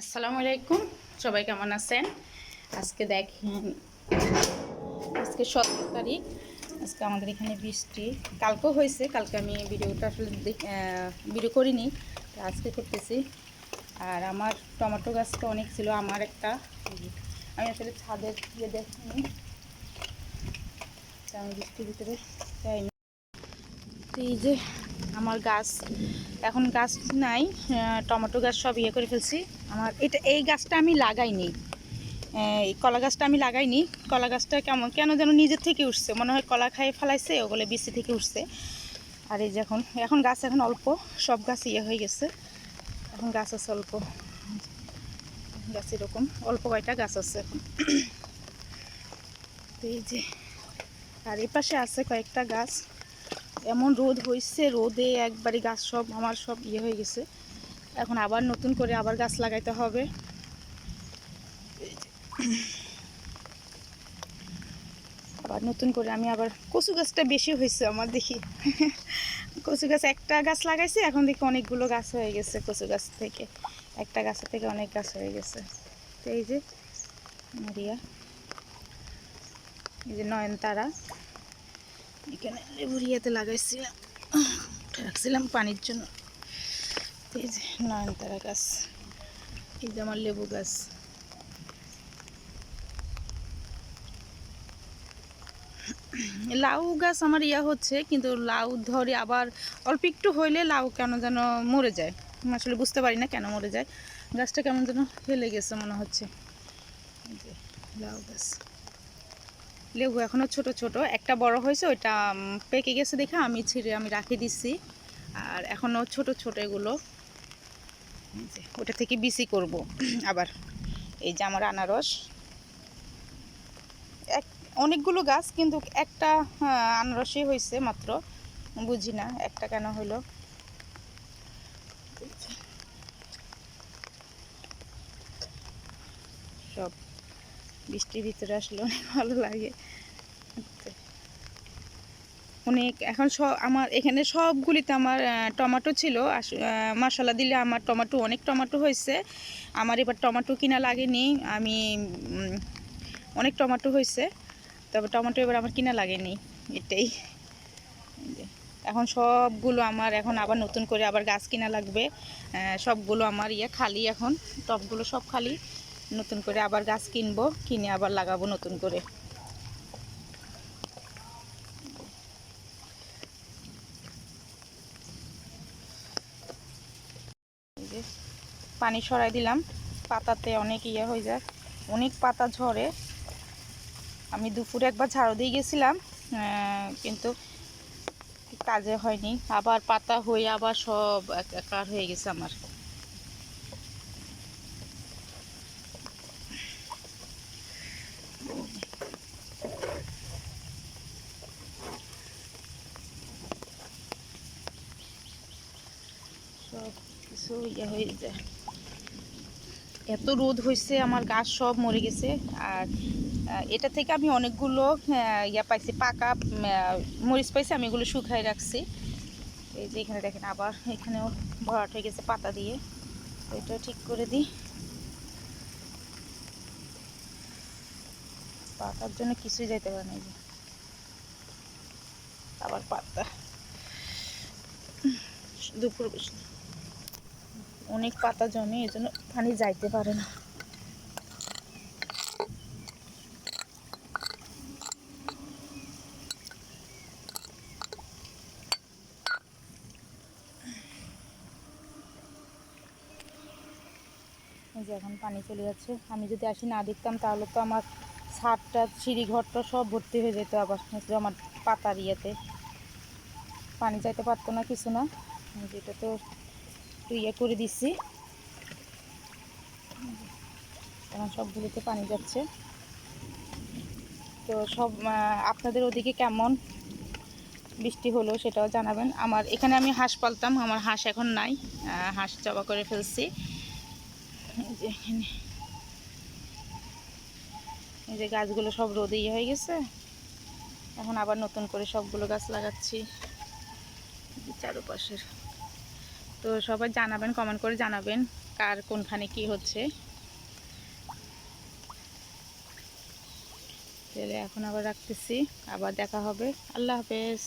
আসসালামু আলাইকুম। সবাই কেমন আছেন? আজকে দেখেন, আজকে সতেরো তারিখ, আজকে আমাদের এখানে বৃষ্টি। কালকেও হয়েছে, কালকে আমি ভিডিওটা আসলে ভিডিও করিনি আজকে করতেছি। আর আমার টমেটো গাছটা অনেক ছিল, আমার একটা। আমি আসলে ছাদের দিয়ে দেখিনি আমি বৃষ্টির ভিতরে যাইনি। এই যে আমার গাছ, এখন গাছ নাই টমেটো গাছ সব ইয়ে করে ফেলছি। আমার এটা, এই গাছটা আমি লাগাইনি। এই কলা গাছটা আমি লাগাইনি। কলা গাছটা কেমন, কেন যেন নিজের থেকে উঠছে। মনে হয় কলা খাইয়ে ফেলাইছে, ওগুলো বিসি থেকে উঠছে। আর এই যে এখন এখন গাছ এখন অল্প, সব গাছ ইয়ে হয়ে গেছে। এখন গাছ আছে অল্প। গাছ এরকম, অল্প কয়টা গাছ আছে এখন। এই যে, আর এই পাশে আছে কয়েকটা গাছ। এমন রোদ হয়েছে রোদে একবারে গাছ সব, আমার সব ইয়ে হয়ে গেছে। এখন আবার নতুন করে আবার গাছ লাগাইতে হবে। আবার নতুন করে আমি আবার কচু গাছটা বেশি হয়েছে আমার দেখি। কচু গাছ একটা গাছ লাগাইছে, এখন দেখি অনেকগুলো গাছ হয়ে গেছে কচু গাছ থেকে। একটা গাছ থেকে অনেক গাছ হয়ে গেছে। তো এই যে মারিয়া, এই যে নয়নতারা। এখানে লেবুর ইয়েতে লাগাইছিলাম রাখছিলাম পানির জন্য। এই যে নয়নতারা গাছ। এই যে আমার লেবু গাছ। লাউ গাছ আমার ইয়া হচ্ছে, কিন্তু লাউ ধরে আবার অল্প একটু হইলে লাউ কেন যেন মরে যায়। আসলে বুঝতে পারি না কেন মরে যায়। গাছটা কেমন যেন ফেলে গেছে মনে হচ্ছে। লাউ গাছ। লেবু এখনও ছোট ছোট। একটা বড় হয়েছে ওইটা পেকে গেছে দেখে আমি ছিঁড়ে আমি রাখি দিছি। আর এখনও ছোট ছোট এগুলো। ওটা থেকে বিসি করব। আবার এই যে আমার আনারস। এক অনেকগুলো গাছ কিন্তু একটা হ্যাঁ, আনারসই হয়েছে মাত্র। বুঝি না একটা কেন হলো সব বৃষ্টির ভিতরে আসলে অনেক ভালো লাগে। অনেক, এখন সব আমার, এখানে সবগুলিতে আমার টমেটো ছিল। মশলা দিলে আমার টমেটো, অনেক টমেটো হয়েছে। আমার এবার টমেটো কিনা লাগেনি। আমি অনেক টমেটো হয়েছে। তবে টমেটো এবার আমার কিনা লাগেনি। এটাই। এখন সবগুলো আমার, এখন আবার নতুন করে আবার গাছ কিনা লাগবে। সবগুলো আমার ইয়ে খালি এখন। টবগুলো সব খালি। নতুন করে আবার গাছ কিনবো, কিনে আবার লাগাবো নতুন করে। পানি সরাই দিলাম, পাতাতে অনেক ইয়ে হয়ে যায়, অনেক পাতা ঝরে। আমি দুপুরে একবার ঝাড়ু দিয়ে গেছিলাম কিন্তু কাজে হয়নি, আবার পাতা হয়ে আবার সব একাকার হয়ে গেছে আমার। সব কিছু ইয়ে হয়ে যায়। এত রোদ হয়েছে আমার গাছ সব মরে গেছে। আর এটা থেকে আমি অনেকগুলো ইয়া পাইছি, পাকা মরিচ পাইছি, আমি এগুলো শুকাই রাখছি। এই যে এখানে দেখেন, আবার এখানেও ভরাট হয়ে গেছে পাতা দিয়ে। এটা ঠিক করে দিই। পাতার জন্য কিছুই যাইতে পারে না আবার পাতা। দুপুর অনেক পাতা জমে, এই জন্য পানি যাইতে পারে না। যে এখন পানি চলে যাচ্ছে। আমি যদি আসি না দেখতাম, তাহলে তো আমার ছাদটা সিঁড়ি ঘরটা সব ভর্তি হয়ে যেত আবার। আমার পাতার ইয়েতে। পানি যাইতে পারতো না, কিছু না। যেটা তো একটু ইয়ে করে দিচ্ছি এখন সবগুলোতে পানি যাচ্ছে। তো সব আপনাদের ওদিকে কেমন? বৃষ্টি হলো সেটাও জানাবেন। আমার, এখানে আমি হাঁস পালতাম, আমার হাঁস এখন নাই। হাঁস জবা করে ফেলছি। এখানে। এই যে গাছগুলো সব রোদে ইয়ে হয়ে গেছে। এখন আবার নতুন করে সবগুলো গাছ লাগাচ্ছি। চারপাশের তো সবাই জানাবেন কমেন্ট করে জানাবেন কার কোনখানে কি হচ্ছে। তাহলে এখন আবার রাখতেছি, আবার দেখা হবে। আল্লাহ হাফেজ।